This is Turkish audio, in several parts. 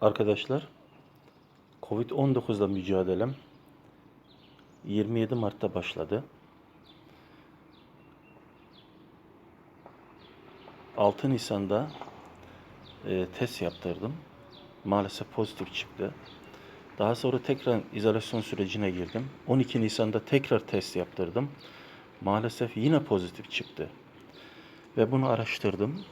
Arkadaşlar, Covid-19'la mücadelem 27 Mart'ta başladı. 6 Nisan'da e, test yaptırdım. Maalesef pozitif çıktı. Daha sonra tekrar izolasyon sürecine girdim. 12 Nisan'da tekrar test yaptırdım. Maalesef yine pozitif çıktı. Ve bunu araştırdım.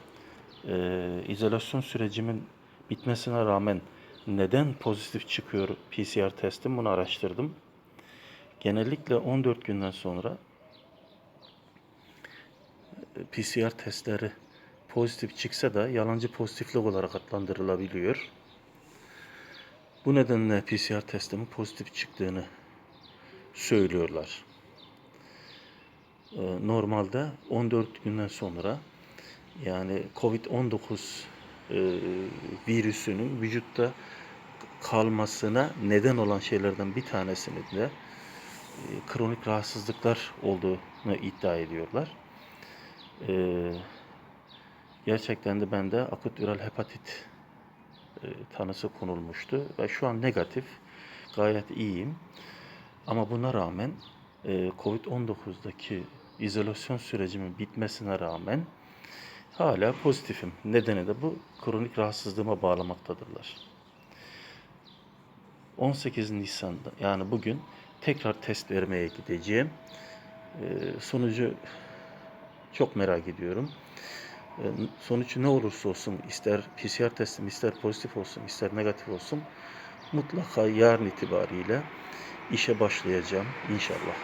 Ee, izolasyon sürecimin bitmesine rağmen neden pozitif çıkıyor PCR testim bunu araştırdım. Genellikle 14 günden sonra e, PCR testleri pozitif çıksa da yalancı pozitiflik olarak adlandırılabiliyor. Bu nedenle PCR testimin pozitif çıktığını söylüyorlar. Ee, Normalde 14 günden sonra yani Covid-19 e, virüsünün vücutta kalmasına neden olan şeylerden bir tanesinin de e, kronik rahatsızlıklar olduğunu iddia ediyorlar. Ee, gerçekten de bende akut viral hepatit e, tanısı konulmuştu ve şu an negatif. Gayet iyiyim. Ama buna rağmen e, Covid-19'daki izolasyon sürecimin bitmesine rağmen hala pozitifim. Nedeni de bu kronik rahatsızlığıma bağlamaktadırlar. 18 Nisan'da yani bugün tekrar test vermeye gideceğim. E, sonucu çok merak ediyorum. E, Sonuç ne olursa olsun ister PCR testim ister pozitif olsun ister negatif olsun mutlaka yarın itibariyle işe başlayacağım inşallah.